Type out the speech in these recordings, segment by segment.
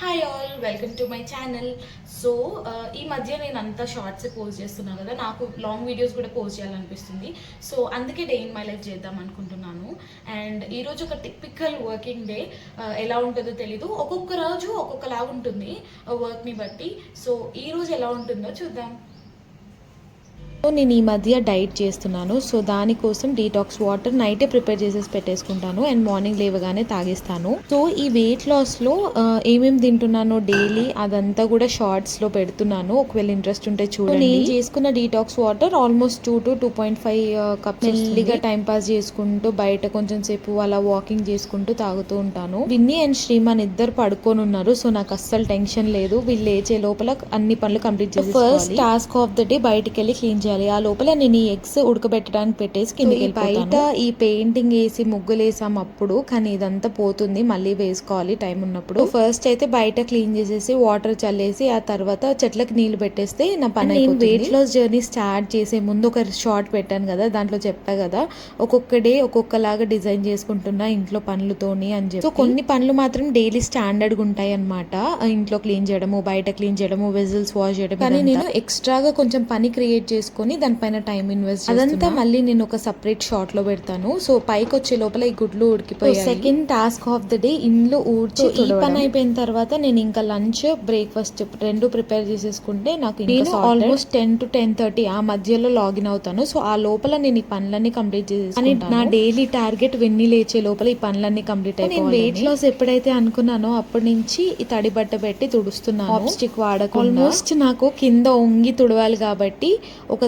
Hi all welcome to my channel so ఈ మధ్య నేను అంతా షార్ట్స్ పోస్ట్ చేస్తున్నాను కదా నాకు లాంగ్ వీడియోస్ కూడా పోస్ట్ చేయాలనిపిస్తుంది. సో అందుకే డే ఇన్ మై లైఫ్ చేద్దాం అనుకుంటున్నాను. అండ్ ఈరోజు ఒక టిపికల్ వర్కింగ్ డే ఎలా ఉంటుందో తెలీదు. ఒక్కొక్క రోజు ఒక్కొక్కలాగా ఉంటుంది వర్క్ని uh, బట్టి. సో ఈ రోజు ఎలా ఉంటుందో చూద్దాం. సో నేను ఈ మధ్య డైట్ చేస్తున్నాను. సో దానికోసం డీటాక్స్ వాటర్ నైటే ప్రిపేర్ చేసేసి పెట్టేసుకుంటాను. అండ్ మార్నింగ్ లేవగానే తాగేస్తాను. సో ఈ వెయిట్ లాస్లో ఏమేమి తింటున్నానో డైలీ అదంతా కూడా షార్ట్స్లో పెడుతున్నాను. ఒకవేళ ఇంట్రెస్ట్ ఉంటే చూడండి. నేను చేసుకున్న detox water almost two to two point five cup మెల్లిగా టైం పాస్ చేసుకుంటూ బయట కొంచెం సేపు అలా వాకింగ్ చేసుకుంటూ తాగుతూ ఉంటాను. విన్నీ అండ్ శ్రీమాన్ ఇద్దరు పడుకొని ఉన్నారు సో నాకు అస్సలు టెన్షన్ లేదు. వీళ్ళు లేచే లోపల అన్ని పనులు కంప్లీట్ చేసి first task of the day బయటికి వెళ్ళి క్లీన్ చేయాలి. ఆ లోపల నేను ఈ ఎగ్స్ ఉడకబెట్టడానికి పెట్టేసి కిందకి బయట ఈ పెయింటింగ్ వేసి ముగ్గులు వేసాం అప్పుడు కానీ ఇదంతా పోతుంది. మళ్ళీ వేసుకోవాలి టైం ఉన్నప్పుడు. ఫస్ట్ అయితే బయట క్లీన్ చేసేసి వాటర్ చల్లేసి ఆ తర్వాత చెట్లకు నీళ్ళు పెట్టేస్తే నా పని నేను వెయిట్ లాస్ జర్నీ స్టార్ట్ చేసే ముందు ఒక షార్ట్ పెట్టాను కదా దాంట్లో చెప్పా కదా ఒక్కొక్క డే ఒక్కొక్కలాగా డిజైన్ చేసుకుంటున్నా ఇంట్లో పనులతోని అని చెప్పి. సో కొన్ని పనులు మాత్రం డైలీ స్టాండర్డ్గా ఉంటాయి అనమాట ఇంట్లో క్లీన్ చేయడము బయట క్లీన్ చేయడము వెజిల్స్ వాష్ చేయడం కానీ నేను ఎక్స్ట్రాగా కొంచెం పని క్రియేట్ చేసుకొని దానిపైన టైం ఇన్వెస్ట్ అదంతా మళ్ళీ నేను ఒక సపరేట్ షార్ట్లో పెడతాను. సో పైకి వచ్చే లోపల ఈ గుడ్లు ఉడికిపోయి second task of the day ఇండ్లు ఊడ్చి ఈ పని అయిపోయిన తర్వాత నేను ఇంకా లంచ్ బ్రేక్ఫాస్ట్ రెండు ప్రిపేర్ చేసేసుకుంటే నాకు నేను almost ten to ten thirty ఆ మధ్యలో లాగిన్ అవుతాను. సో ఆ లోపల నేను ఈ పనులన్నీ కంప్లీట్ చేసేసి నా డైలీ టార్గెట్ వెన్ని లేచే లోపల ఈ పనులన్నీ కంప్లీట్ అయిపోయి వెయిట్ లాస్ ఎప్పుడైతే అనుకున్నానో అప్పటి నుంచి ఈ తడి బట్ట పెట్టి తుడుస్తున్నాను. స్టిక్ వాడక ఆల్మోస్ట్ నాకు కింద ఒంగి తుడవాలి కాబట్టి ఒక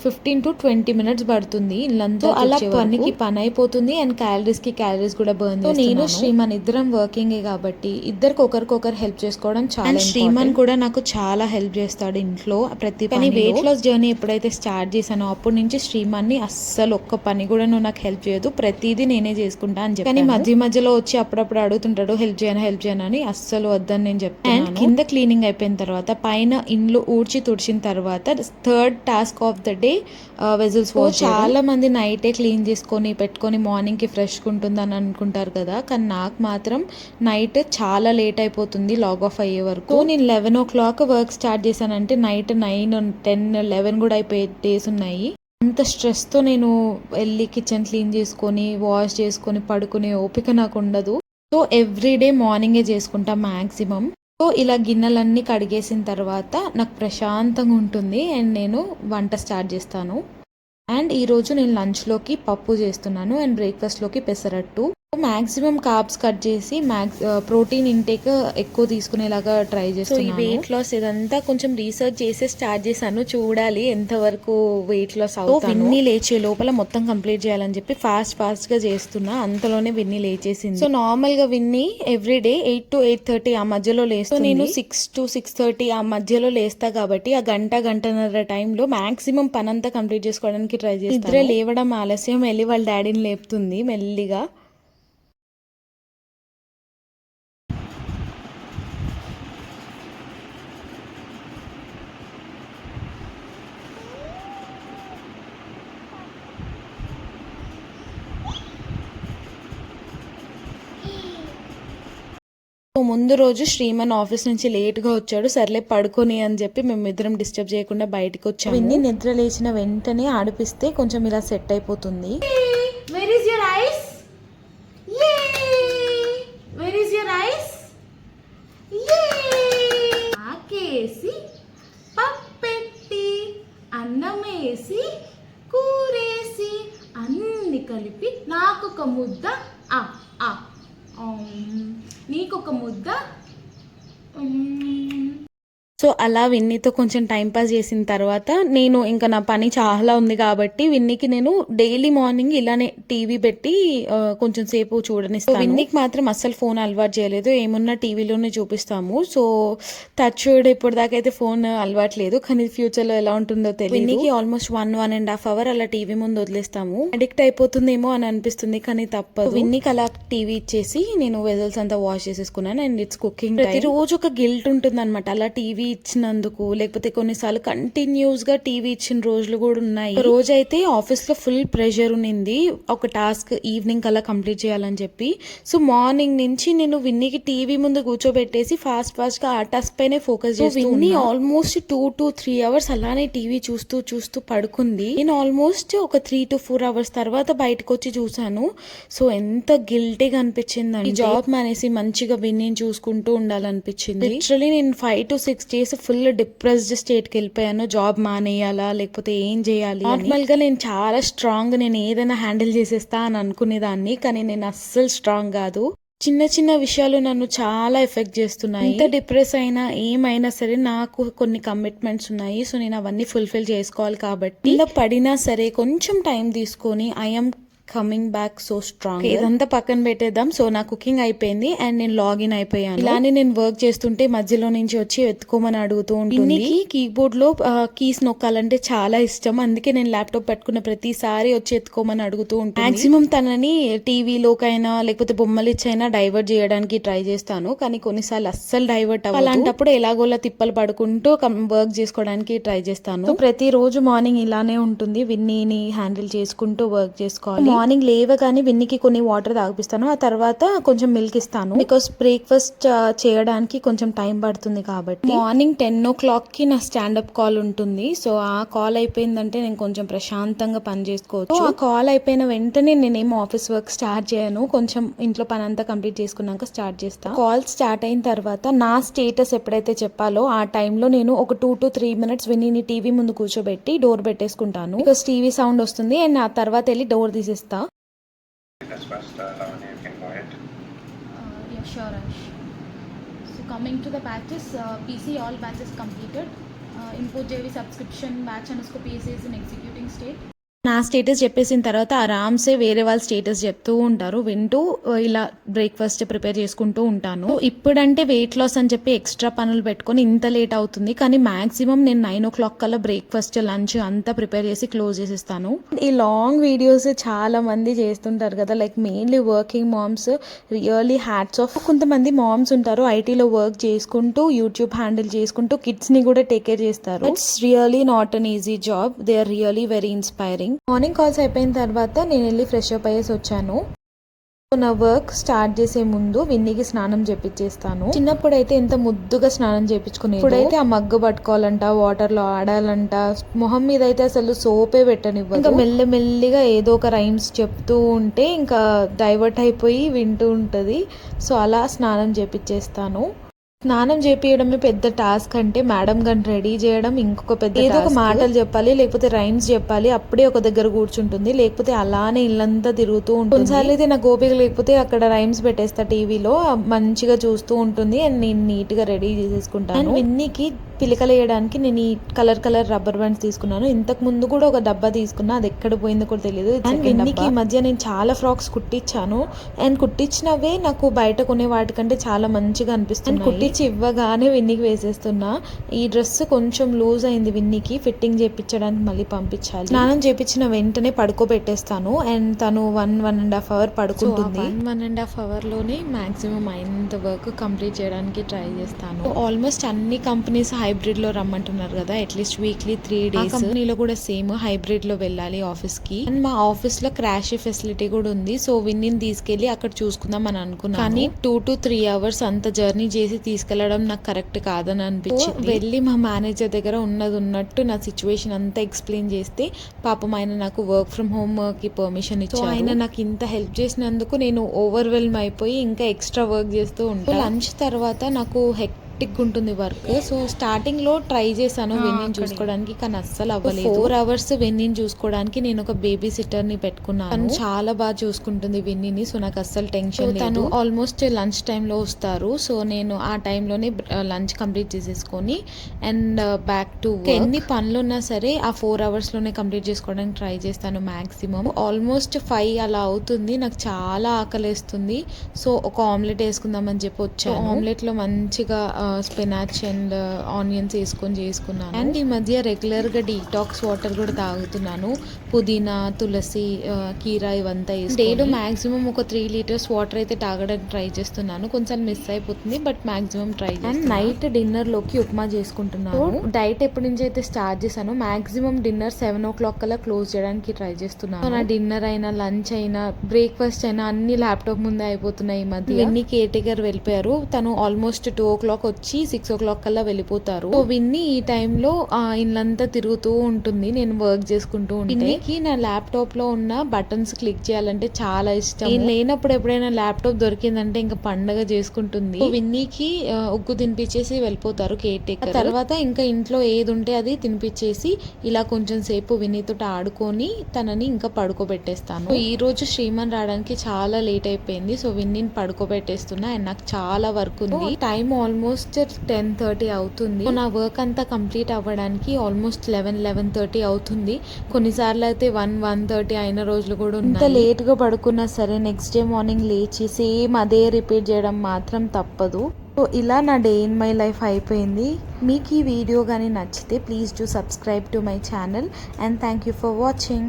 ఫిఫ్టీన్ టు ట్వంటీ మినిట్స్ పడుతుంది. ఇల్లంతా అలా పనికి పని అయిపోతుంది అండ్ క్యాలరీస్కి క్యాలరీస్ కూడా బర్న్ నేను శ్రీమాన్ ఇద్దరం వర్కింగ్ కాబట్టి ఇద్దరికి ఒకరికొకరు హెల్ప్ చేసుకోవడం చాలా శ్రీమాన్ కూడా నాకు చాలా హెల్ప్ చేస్తాడు ఇంట్లో ప్రతి పని వెయిట్ లాస్ జర్నీ ఎప్పుడైతే స్టార్ట్ చేశానో అప్పటి నుంచి శ్రీమాన్ని అస్సలు ఒక్క పని కూడా నువ్వు నాకు హెల్ప్ చేయదు ప్రతిదీ నేనే చేసుకుంటా అని చెప్పి కానీ మధ్య మధ్యలో వచ్చి అప్పుడప్పుడు అడుగుతుంటాడు హెల్ప్ చేయను హెల్ప్ చేయను అని అస్సలు వద్దని నేను చెప్తాను అండ్ కింద క్లీనింగ్ అయిపోయిన తర్వాత పైన ఇండ్లు ఊడ్చి తుడిచిన తర్వాత third task of the day vessels wash చాలా మంది నైటే క్లీన్ చేసుకొని పెట్టుకొని మార్నింగ్కి ఫ్రెష్ ఉంటుందని అనుకుంటారు కదా. కానీ నాకు మాత్రం నైట్ చాలా లేట్ అయిపోతుంది లాగ్ ఆఫ్ అయ్యే వరకు. నేను eleven o'clock work start చేశానంటే నైట్ నైన్ టెన్ లెవెన్ కూడా అయిపోయే డేస్ ఉన్నాయి. అంత స్ట్రెస్తో నేను వెళ్ళి కిచెన్ క్లీన్ చేసుకొని వాష్ చేసుకొని పడుకునే ఓపిక నాకు ఉండదు. సో ఎవ్రీ డే మార్నింగే చేసుకుంటా మ్యాక్సిమం సో ఇలా గిన్నెలన్నీ కడిగేసిన తర్వాత నాకు ప్రశాంతంగా ఉంటుంది అండ్ నేను వంట స్టార్ట్ చేస్తాను. అండ్ ఈరోజు నేను లంచ్లోకి పప్పు చేస్తున్నాను అండ్ బ్రేక్ఫాస్ట్లోకి పెసరట్టు. మాక్సిమం కార్బ్స్ కట్ చేసి మ్యాక్స్ ప్రోటీన్ ఇంటేక్ ఎక్కువ తీసుకునేలాగా ట్రై చేస్తాను వెయిట్ లాస్ ఇదంతా కొంచెం రీసెర్చ్ చేసి స్టార్ట్ చేశాను. చూడాలి ఎంతవరకు వెయిట్ లాస్ అవుతాను. విన్నీ లేచే లోపల మొత్తం కంప్లీట్ చేయాలని చెప్పి ఫాస్ట్ ఫాస్ట్గా చేస్తున్నా. అంతలోనే విన్నీ లేచేసింది. సో నార్మల్గా Winnie every day eight to eight thirty ఆ మధ్యలో లేస్తూ నేను సిక్స్ టు సిక్స్ థర్టీ ఆ మధ్యలో లేస్తా కాబట్టి ఆ గంట గంటన్నర టైంలో మాక్సిమం పనంతా కంప్లీట్ చేసుకోవడానికి ట్రై చేస్తాను. ఇద్దరే లేవడం ఆలస్యం. వెళ్ళి వాళ్ళ డాడీని లేపుతుంది మెల్లిగా. ముందు రోజు శ్రీమన్ ఆఫీస్ నుంచి లేట్గా వచ్చాడు సర్లే పడుకొని అని చెప్పి మేము ఇద్దరం డిస్టర్బ్ చేయకుండా బయటకు వచ్చాము విన్ని నిద్ర లేచిన వెంటనే ఆడిపిస్తే కొంచెం ఇలా సెట్ అయిపోతుంది Where is your eyes? Yay! Where is your eyes? Yay! ఆకేసి పప్పెట్టి అన్నమేసి కూరేసి అన్ని కలిపి నాకొక ముద్ద ఆ. నీకొక ముద్ద? సో అలా విన్నీతో కొంచెం టైం పాస్ చేసిన తర్వాత నేను ఇంకా నా పని చాలా ఉంది కాబట్టి విన్నీకి నేను డైలీ మార్నింగ్ ఇలానే టీవీ పెట్టి కొంచెం సేపు చూడనిస్తాను. విన్నీకి మాత్రం అస్సలు ఫోన్ అలవాటు చేయలేదు. ఏమున్నా టీవీలోనే చూపిస్తాము. సో టచ్ ఇప్పుడు దాకా అయితే ఫోన్ అలవాటు లేదు. కానీ ఫ్యూచర్లో ఎలా ఉంటుందో తెలియదు విన్నీకి almost one one and half hour అలా టీవీ ముందు వదిలేస్తాము. అడిక్ట్ అయిపోతుందేమో అని అనిపిస్తుంది కానీ తప్పదు. విన్నీకి అలా టీవీ ఇచ్చేసి నేను వెజల్స్ అంతా వాష్ చేసేసుకున్నాను. అండ్ ఇట్స్ కుకింగ్ ప్రతిరోజు ఒక గిల్ట్ ఉంటుంది అనమాట అలా టీవీ ఇచ్చినందుకు లేకపోతే కొన్నిసార్లు కంటిన్యూస్గా టీవీ ఇచ్చిన రోజులు కూడా ఉన్నాయి. ఒక రోజు అయితే ఆఫీస్లో ఫుల్ ప్రెషర్ ఉన్నింది ఒక టాస్క్ ఈవినింగ్ కల్లా కంప్లీట్ చేయాలని చెప్పి. సో మార్నింగ్ నుంచి నేను విన్నీకి టీవీ ముందు కూర్చోబెట్టేసి ఫాస్ట్ ఫాస్ట్గా ఆ టాస్క్ పైనే ఫోకస్ చేస్తూ Winnie almost two to three hours అలానే టీవీ చూస్తూ చూస్తూ పడుకుంది. నేను ఆల్మోస్ట్ ఒక త్రీ టు ఫోర్ అవర్స్ తర్వాత బయటకు వచ్చి చూసాను సో ఎంత గిల్టీగా అనిపించింది జాబ్ మానేసి మంచిగా విన్నీ చూసుకుంటూ ఉండాలనిపించింది. లిటరలీ నేను ఫైవ్ టు సిక్స్ చేసి ఫుల్ డిప్రెస్డ్ స్టేట్కి వెళ్ళిపోయాను. జాబ్ మానేయాలా లేకపోతే ఏం చేయాలి నార్మల్గా నేను చాలా స్ట్రాంగ్ నేను ఏదైనా హ్యాండిల్ చేసేస్తా అని అనుకునేదాన్ని కానీ నేను అస్సలు స్ట్రాంగ్ కాదు. చిన్న చిన్న విషయాలు నన్ను చాలా ఎఫెక్ట్ చేస్తున్నాయి. ఎంత డిప్రెస్ అయినా ఏమైనా సరే నాకు కొన్ని కమిట్మెంట్స్ ఉన్నాయి సో నేను అవన్నీ ఫుల్ఫిల్ చేసుకోవాలి కాబట్టి. ఇలా పడినా సరే కొంచెం టైం తీసుకొని I'm coming back so strong ఇదంతా పక్కన పెట్టేద్దాం. సో నా కుకింగ్ అయిపోయింది అండ్ నేను లాగిన్ అయిపోయాను. ఇలానే నేను వర్క్ చేస్తుంటే మధ్యలో నుంచి వచ్చి ఎత్తుకోమని అడుగుతూ ఉంటుంది. కీబోర్డ్లో కీస్ నొక్కాలంటే చాలా ఇష్టం. అందుకే నేను ల్యాప్టాప్ పెట్టుకున్న ప్రతిసారి వచ్చి ఎత్తుకోమని అడుగుతూ ఉంటాను మాక్సిమం తనని టీవీలోకైనా లేకపోతే బొమ్మలు ఇచ్చైనా డైవర్ట్ చేయడానికి ట్రై చేస్తాను. కానీ కొన్నిసార్లు అస్సలు డైవర్ట్ అవ్వదు. అలాంటప్పుడు ఎలాగోలా తిప్పలు పడుకుంటూ వర్క్ చేసుకోవడానికి ట్రై చేస్తాను. సో ప్రతిరోజు మార్నింగ్ ఇలానే ఉంటుంది. విన్నీని హ్యాండిల్ చేసుకుంటూ వర్క్ చేసుకోవాలి. మార్నింగ్ లేవగానే విన్నికి కొన్ని వాటర్ తాగిపిస్తాను. ఆ తర్వాత కొంచెం మిల్క్ ఇస్తాను. బికాస్ బ్రేక్ఫాస్ట్ uh, చేయడానికి కొంచెం టైం పడుతుంది కాబట్టి. మార్నింగ్ టెన్ ఓ క్లాక్కి నా స్టాండప్ కాల్ ఉంటుంది. సో ఆ కాల్ అయిపోయిందంటే నేను కొంచెం ప్రశాంతంగా పని చేసుకోవచ్చు. ఆ కాల్ అయిపోయిన వెంటనే నేనేం ఆఫీస్ వర్క్ స్టార్ట్ చేయను. కొంచెం ఇంట్లో పని అంతా కంప్లీట్ చేసుకున్నాక స్టార్ట్ చేస్తాను కాల్ స్టార్ట్ అయిన తర్వాత నా స్టేటస్ ఎప్పుడైతే చెప్పాలో ఆ టైంలో నేను ఒక టూ టు త్రీ మినిట్స్ విని టీవీ ముందు కూర్చోబెట్టి డోర్ పెట్టేసుకుంటాను. బికాస్ టీవీ సౌండ్ వస్తుంది. అండ్ ఆ తర్వాత వెళ్ళి డోర్ తీసేస్తాను pasta. That's you can go ahead. Uh, yeah, sure, Ash. So coming to the batches, uh, PC all batches completed. Uh, import JV subscription batch underscore PC is in executing state. నా status చెప్పేసిన తర్వాత ఆరామ్సే వేరే వాళ్ళ status చెప్తూ ఉంటారు వింటూ ఇలా breakfast prepare చేసుకుంటూ ఉంటాను. ఇప్పుడంటే వెయిట్ లాస్ అని చెప్పి ఎక్స్ట్రా పనులు పెట్టుకొని ఇంత లేట్ అవుతుంది కానీ మాక్సిమం నేను నైన్ ఓ క్లాక్ కల్లా బ్రేక్ఫాస్ట్ లంచ్ అంతా ప్రిపేర్ చేసి క్లోజ్ చేసేస్తాను. ఈ లాంగ్ వీడియోస్ చాలా మంది చేస్తుంటారు కదా like mainly working moms really hats off కొంతమంది మామ్స్ ఉంటారు ఐటీలో వర్క్ చేసుకుంటూ యూట్యూబ్ హ్యాండిల్ చేసుకుంటూ కిడ్స్ని కూడా టేక్ కేర్ చేస్తారు. It's really not an easy job they are really very inspiring morning. Calls అయిపోయిన తర్వాత నేను వెళ్ళి ఫ్రెష్ అప్ అయ్యేసి వచ్చాను. నా వర్క్ స్టార్ట్ చేసే ముందు విన్నీకి స్నానం చేపించేస్తాను చిన్నప్పుడు అయితే ఎంత ముద్దుగా స్నానం చేపించుకునే ఇప్పుడైతే ఆ మగ్గు పట్టుకోవాలంట వాటర్లో ఆడాలంట. మొహం మీద అయితే అసలు సోపే పెట్టనివ్వదు. ఇంకా మెల్లమెల్లిగా ఏదో ఒక రైమ్స్ చెప్తూ ఉంటే ఇంకా డైవర్ట్ అయిపోయి వింటూ ఉంటది. సో అలా స్నానం చేపించేస్తాను స్నానం చేపియడమే పెద్ద టాస్క్ అంటే మేడం గన్ రెడీ చేయడం ఇంకొక పెద్ద ఏదో ఒక మాటలు చెప్పాలి లేకపోతే రైమ్స్ చెప్పాలి అప్పుడే ఒక దగ్గర కూర్చుంటుంది. లేకపోతే అలానే ఇల్లంతా తిరుగుతూ ఉంటుంది. కొన్నిసార్లు అయితే నాకు ఓపిక లేకపోతే అక్కడ రైమ్స్ పెట్టేస్తా టీవీలో మంచిగా చూస్తూ ఉంటుంది. అండ్ నేను నీట్గా రెడీ చేసేసుకుంటాను. విన్నీకి పిలకలు వేయడానికి నేను ఈ కలర్ కలర్ రబ్బర్ బ్యాండ్స్ తీసుకున్నాను. ఇంతకు ముందు కూడా ఒక డబ్బా తీసుకున్నా అది ఎక్కడ పోయిందో కూడా తెలియదు అండ్ విన్నీకి ఈ మధ్య నేను చాలా ఫ్రాక్స్ కుట్టించాను అండ్ కుట్టించినవే నాకు బయట కొనే వాటికంటే చాలా మంచిగా అనిపిస్తుంది కుట్టించి ఇవ్వగానే విన్నీకి వేసేస్తున్నా. ఈ డ్రెస్ కొంచెం లూజ్ అయింది విన్నీకి. ఫిట్టింగ్ చేపించడానికి మళ్ళీ పంపించాలి. స్నానం చేపించిన వెంటనే పడుకోబెట్టేస్తాను. అండ్ తను one one and half hour పడుకుంటుంది. వన్ వన్ అండ్ హాఫ్ అవర్లోనే మాక్సిమం అయినంత వర్క్ కంప్లీట్ చేయడానికి ట్రై చేస్తాను. ఆల్మోస్ట్ అన్ని కంపెనీస్ హైబ్రిడ్ లో రమ్మంటున్నారు కదా అట్లీస్ట్ వీక్లీ త్రీ డేస్ కంపెనీలో కూడా సేమ్ హైబ్రిడ్లో వెళ్ళాలి ఆఫీస్కి. అండ్ మా ఆఫీస్లో క్రాష్ ఫెసిలిటీ కూడా ఉంది. సో విన్ని తీసుకెళ్ళి అక్కడ చూసుకుందాం అని అనుకున్నాను కానీ టూ టు త్రీ అవర్స్ అంత జర్నీ చేసి తీసుకెళ్ళడం నాకు కరెక్ట్ కాదని అనిపించింది. వెళ్ళి మా మేనేజర్ దగ్గర ఉన్నది ఉన్నట్టు నా సిచ్యువేషన్ అంతా ఎక్స్ప్లెయిన్ చేస్తే పాపం ఆయన నాకు వర్క్ ఫ్రమ్ హోమ్కి పర్మిషన్ ఇచ్చారు. ఆయన నాకు ఇంత హెల్ప్ చేసినందుకు నేను ఓవర్వెల్మ్ అయిపోయి ఇంకా ఎక్స్ట్రా వర్క్ చేస్తూ ఉంటాను లంచ్ తర్వాత నాకు హెక్టిక్ ఉంటుంది వర్క్ సో స్టార్టింగ్లో ట్రై చేశాను వెన్నీని చూసుకోవడానికి కానీ అస్సలు అవ్వలేదు. ఫోర్ అవర్స్ వెన్నీని చూసుకోవడానికి నేను ఒక బేబీ సిట్టర్ని పెట్టుకున్నాను. తను చాలా బాగా చూసుకుంటుంది వెన్నీని సో నాకు అస్సలు టెన్షన్ తను ఆల్మోస్ట్ లంచ్లో వస్తారు. సో నేను ఆ టైంలోనే లంచ్ కంప్లీట్ చేసేసుకొని అండ్ బ్యాక్ టు ఎన్ని పనులు ఉన్నా సరే ఆ ఫోర్ అవర్స్లోనే కంప్లీట్ చేసుకోవడానికి ట్రై చేస్తాను మాక్సిమం ఆల్మోస్ట్ ఫైవ్ అలా అవుతుంది. నాకు చాలా ఆకలేస్తుంది. సో ఒక ఆమ్లెట్ వేసుకుందామని చెప్పి వచ్చాను. ఆమ్లెట్లో మంచిగా స్పినాచ్ అండ్ ఆనియన్స్ వేసుకొని చేసుకున్నాను. అండ్ ఈ మధ్య రెగ్యులర్గా డీటాక్స్ వాటర్ కూడా తాగుతున్నాను. పుదీనా తులసి ఆ, కీరా ఇవంతా వేసి డేలో మ్యాక్సిమం ఒక త్రీ లీటర్స్ వాటర్ అయితే తాగడానికి ట్రై చేస్తున్నాను. కొంచెం మిస్ అయిపోతుంది but maximum try and night డిన్నర్లోకి upma చేసుకుంటున్నాను. డైట్ ఎప్పటి నుంచి అయితే స్టార్ట్ చేశాను maximum dinner seven o'clock కల్లా క్లోజ్ చేయడానికి ట్రై చేస్తున్నాను. నా డిన్నర్ అయినా లంచ్ అయినా బ్రేక్ఫాస్ట్ అయినా అన్ని ల్యాప్టాప్ ముందే అయిపోతున్నాయి ఈ మధ్య. విన్నీ కేర్ టేకర్ వెళ్ళిపోయారు. తను ఆల్మోస్ట్ టూ ఓ క్లాక్ వచ్చి సిక్స్ ఓ క్లాక్ కల్లా వెళ్ళిపోతారు. సో విన్నీ ఈ టైంలో ఇల్లంతా తిరుగుతూ ఉంటుంది. నేను వర్క్ చేసుకుంటూ ఉంటే. విన్నీకి నా ల్యాప్టాప్లో ఉన్న బటన్స్ క్లిక్ చేయాలంటే చాలా ఇష్టం. నేను లేనప్పుడు ఎప్పుడైనా ల్యాప్టాప్ దొరికిందంటే ఇంకా పండగ చేసుకుంటుంది. విన్నీకి ఉగ్గు తినిపించేసి వెళ్ళిపోతారు కేర్ టేకర్ తర్వాత ఇంకా ఇంట్లో ఏది ఉంటే అది తినిపించేసి ఇలా కొంచెం సేపు వినీతో ఆడుకొని తనని ఇంకా పడుకోబెట్టేస్తాను. ఈ రోజు శ్రీమన్ రావడానికి చాలా లేట్ అయిపోయింది. సో విన్నీని పడుకోబెట్టేస్తున్నా. అండ్ నాకు చాలా వర్క్ ఉంది. టైం ఆల్మోస్ట్ టెన్ థర్టీ అవుతుంది. నా వర్క్ అంతా కంప్లీట్ అవ్వడానికి ఆల్మోస్ట్ లెవెన్ లెవెన్ థర్టీ అవుతుంది. కొన్నిసార్లు అయితే వన్ వన్ థర్టీ అయిన రోజులు కూడా ఇంత లేట్గా పడుకున్నా సరే నెక్స్ట్ డే మార్నింగ్ లేచి సేమ్ అదే రిపీట్ చేయడం మాత్రం తప్పదు. సో ఇలా నా డే ఇన్ మై లైఫ్ అయిపోయింది. మీకు ఈ వీడియో కానీ నచ్చితే please do subscribe to my channel and thank you for watching.